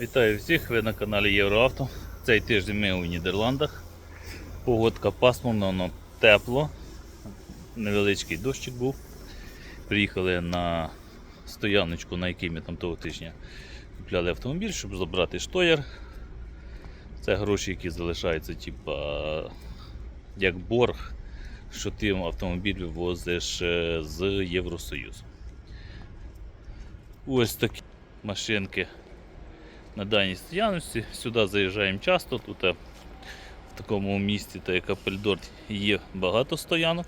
Вітаю всіх, ви на каналі Євроавто. Цей тиждень ми у Нідерландах. Погодка пасмурна, воно тепло. Невеличкий дощик був. Приїхали на стояночку, на якій ми там того тижня купляли автомобіль, щоб забрати штоєр. Це гроші, які залишаються, типа, як борг, що ти автомобіль вивозиш е, з Євросоюзу. Ось такі машинки на даній стоянці. Сюди заїжджаємо часто. Тут е, в такому місті, та як Апельдор, є багато стоянок.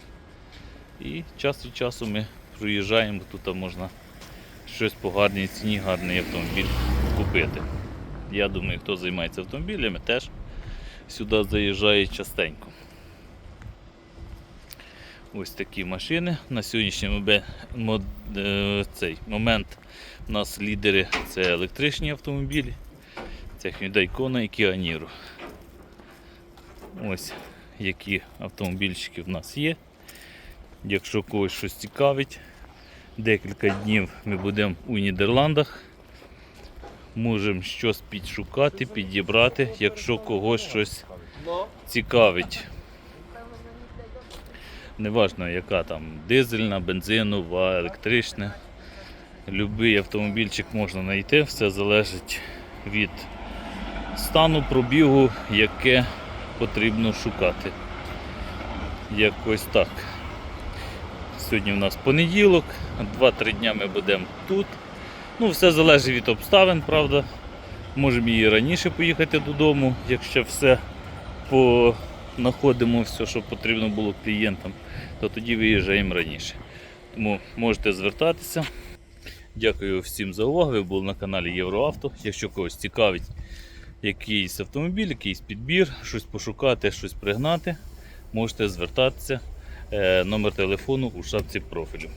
І час від часу ми проїжджаємо, тут можна щось по гарній ціні, гарний автомобіль купити. Я думаю, хто займається автомобілями, теж сюди заїжджає частенько. Ось такі машини. На сьогоднішній е, цей момент у нас лідери це електричні автомобілі. Це Hyundai Kona і Kia Niro. Ось які автомобільчики в нас є. Якщо когось щось цікавить, декілька днів ми будемо у Нідерландах. Можемо щось підшукати, підібрати, якщо когось щось цікавить. Неважно, яка там дизельна, бензинова, електрична. Любий автомобільчик можна знайти, все залежить від стану пробігу, яке потрібно шукати. Якось так. Сьогодні у нас понеділок, 2-3 дня ми будемо тут. Ну, все залежить від обставин, правда. Можемо і раніше поїхати додому, якщо все понаходимо, все, що потрібно було клієнтам, то тоді виїжджаємо раніше. Тому можете звертатися. Дякую всім за увагу. Ви були на каналі Євроавто. Якщо когось цікавить якийсь автомобіль, якийсь підбір, щось пошукати, щось пригнати, можете звертатися. Е, Номер телефону у шапці профілю.